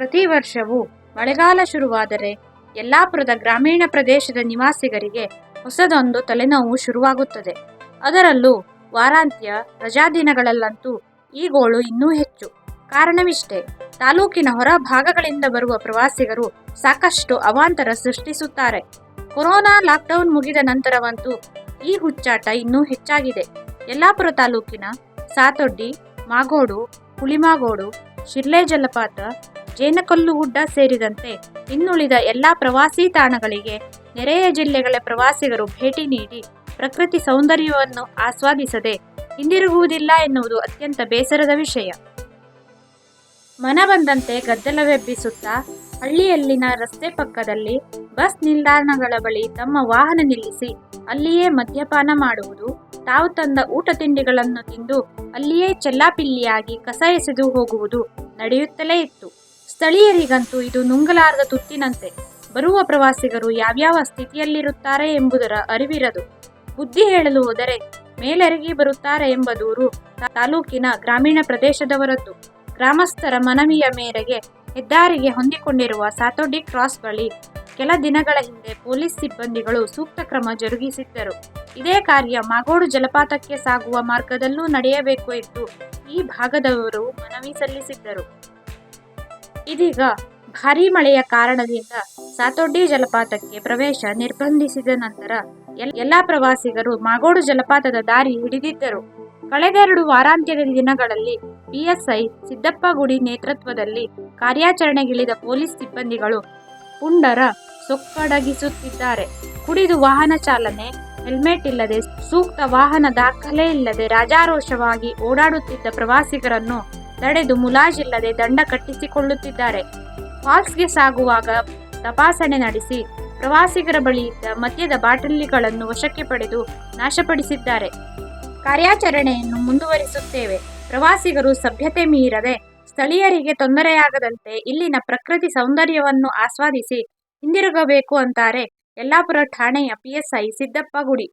ಪ್ರತಿ ವರ್ಷವೂ ಮಳೆಗಾಲ ಶುರುವಾದರೆ ಯಲ್ಲಾಪುರದ ಗ್ರಾಮೀಣ ಪ್ರದೇಶದ ನಿವಾಸಿಗರಿಗೆ ಹೊಸದೊಂದು ತಲೆನೋವು ಶುರುವಾಗುತ್ತದೆ. ಅದರಲ್ಲೂ ವಾರಾಂತ್ಯ ರಜಾದಿನಗಳಲ್ಲಂತೂ ಈ ಗೋಳು ಇನ್ನೂ ಹೆಚ್ಚು. ಕಾರಣವಿಷ್ಟೇ, ತಾಲೂಕಿನ ಹೊರ ಭಾಗಗಳಿಂದ ಬರುವ ಪ್ರವಾಸಿಗರು ಸಾಕಷ್ಟು ಅವಾಂತರ ಸೃಷ್ಟಿಸುತ್ತಾರೆ. ಕೊರೋನಾ ಲಾಕ್ಡೌನ್ ಮುಗಿದ ನಂತರವಂತೂ ಈ ಹುಚ್ಚಾಟ ಇನ್ನೂ ಹೆಚ್ಚಾಗಿದೆ. ಯಲ್ಲಾಪುರ ತಾಲೂಕಿನ ಸಾತೊಡ್ಡಿ, ಮಾಗೋಡು, ಹುಳಿಮಾಗೋಡು, ಶಿರ್ಲೆ ಜಲಪಾತ ಜೇನಕಲ್ಲುಗುಡ್ಡ ಸೇರಿದಂತೆ ಇನ್ನುಳಿದ ಎಲ್ಲಾ ಪ್ರವಾಸಿ ತಾಣಗಳಿಗೆ ನೆರೆಯ ಜಿಲ್ಲೆಗಳ ಪ್ರವಾಸಿಗರು ಭೇಟಿ ನೀಡಿ ಪ್ರಕೃತಿ ಸೌಂದರ್ಯವನ್ನು ಆಸ್ವಾದಿಸದೆ ಹಿಂದಿರುಗುವುದಿಲ್ಲ ಎನ್ನುವುದು ಅತ್ಯಂತ ಬೇಸರದ ವಿಷಯ. ಮನ ಬಂದಂತೆ ಗದ್ದಲವೆಬ್ಬಿಸುತ್ತಾ ಹಳ್ಳಿಯಲ್ಲಿನ ರಸ್ತೆ ಪಕ್ಕದಲ್ಲಿ ಬಸ್ ನಿಲ್ದಾಣಗಳ ಬಳಿ ತಮ್ಮ ವಾಹನ ನಿಲ್ಲಿಸಿ ಅಲ್ಲಿಯೇ ಮದ್ಯಪಾನ ಮಾಡುವುದು, ತಾವು ತಂದ ಊಟ ತಿಂಡಿಗಳನ್ನು ತಿಂದು ಅಲ್ಲಿಯೇ ಚೆಲ್ಲಾಪಿಲ್ಲಿಯಾಗಿ ಕಸ ಎಸೆದು ಹೋಗುವುದು ನಡೆಯುತ್ತಲೇ ಇತ್ತು. ಸ್ಥಳೀಯರಿಗಂತೂ ಇದು ನುಂಗಲಾರದ ತುತ್ತಿನಂತೆ. ಬರುವ ಪ್ರವಾಸಿಗರು ಯಾವ್ಯಾವ ಸ್ಥಿತಿಯಲ್ಲಿರುತ್ತಾರೆ ಎಂಬುದರ ಅರಿವಿರದು. ಬುದ್ಧಿ ಹೇಳಲು ಹೋದರೆ ಮೇಲೆರಗಿ ಬರುತ್ತಾರೆ ಎಂಬ ದೂರು ತಾಲೂಕಿನ ಗ್ರಾಮೀಣ ಪ್ರದೇಶದವರದ್ದು. ಗ್ರಾಮಸ್ಥರ ಮನವಿಯ ಮೇರೆಗೆ ಹೆದ್ದಾರಿಗೆ ಹೊಂದಿಕೊಂಡಿರುವ ಸಾತೋಡಿ ಕ್ರಾಸ್ ಬಳಿ ಕೆಲ ದಿನಗಳ ಹಿಂದೆ ಪೊಲೀಸ್ ಸಿಬ್ಬಂದಿಗಳು ಸೂಕ್ತ ಕ್ರಮ ಜರುಗಿಸಿದ್ದರು. ಇದೇ ಕಾರ್ಯ ಮಾಗೋಡು ಜಲಪಾತಕ್ಕೆ ಸಾಗುವ ಮಾರ್ಗದಲ್ಲೂ ನಡೆಯಬೇಕು ಎಂದು ಈ ಭಾಗದವರು ಮನವಿ ಸಲ್ಲಿಸಿದ್ದರು. ಇದೀಗ ಭಾರೀ ಮಳೆಯ ಕಾರಣದಿಂದ ಸಾತೊಡ್ಡಿ ಜಲಪಾತಕ್ಕೆ ಪ್ರವೇಶ ನಿರ್ಬಂಧಿಸಿದ ನಂತರ ಎಲ್- ಎಲ್ಲಾ ಪ್ರವಾಸಿಗರು ಮಾಗೋಡು ಜಲಪಾತದ ದಾರಿ ಹಿಡಿದಿದ್ದರು. ಕಳೆದೆರಡು ವಾರಾಂತ್ಯದ ದಿನಗಳಲ್ಲಿ ಪಿಎಸ್ಐ ಸಿದ್ದಪ್ಪ ಗುಡಿ ನೇತೃತ್ವದಲ್ಲಿ ಕಾರ್ಯಾಚರಣೆಗಿಳಿದ ಪೊಲೀಸ್ ಸಿಬ್ಬಂದಿಗಳು ಪುಂಡರ ಸೊಕ್ಕಡಗಿಸುತ್ತಿದ್ದಾರೆ. ಕುಡಿದು ವಾಹನ ಚಾಲನೆ, ಹೆಲ್ಮೆಟ್ ಇಲ್ಲದೆ ಸೂಕ್ತ ವಾಹನ ದಾಖಲೆ ಇಲ್ಲದೆ ರಾಜಾರೋಷವಾಗಿ ಓಡಾಡುತ್ತಿದ್ದ ಪ್ರವಾಸಿಗರನ್ನು ತಡೆದು ಮುಲಾಜಿಲ್ಲದೆ ದಂಡ ಕಟ್ಟಿಸಿಕೊಳ್ಳುತ್ತಿದ್ದಾರೆ. ಫಾಲ್ಸ್ಗೆ ಸಾಗುವಾಗ ತಪಾಸಣೆ ನಡೆಸಿ ಪ್ರವಾಸಿಗರ ಬಳಿ ಇದ್ದ ಮದ್ಯದ ಬಾಟಲಿಗಳನ್ನು ವಶಕ್ಕೆ ಪಡೆದು ನಾಶಪಡಿಸಿದ್ದಾರೆ. ಕಾರ್ಯಾಚರಣೆಯನ್ನು ಮುಂದುವರಿಸುತ್ತೇವೆ. ಪ್ರವಾಸಿಗರು ಸಭ್ಯತೆ ಮೀರದೆ ಸ್ಥಳೀಯರಿಗೆ ತೊಂದರೆಯಾಗದಂತೆ ಇಲ್ಲಿನ ಪ್ರಕೃತಿ ಸೌಂದರ್ಯವನ್ನು ಆಸ್ವಾದಿಸಿ ಹಿಂದಿರುಗಬೇಕು ಅಂತಾರೆ ಯಲ್ಲಾಪುರ ಠಾಣೆಯ ಪಿಎಸ್ಐ ಸಿದ್ದಪ್ಪ ಗುಡಿ.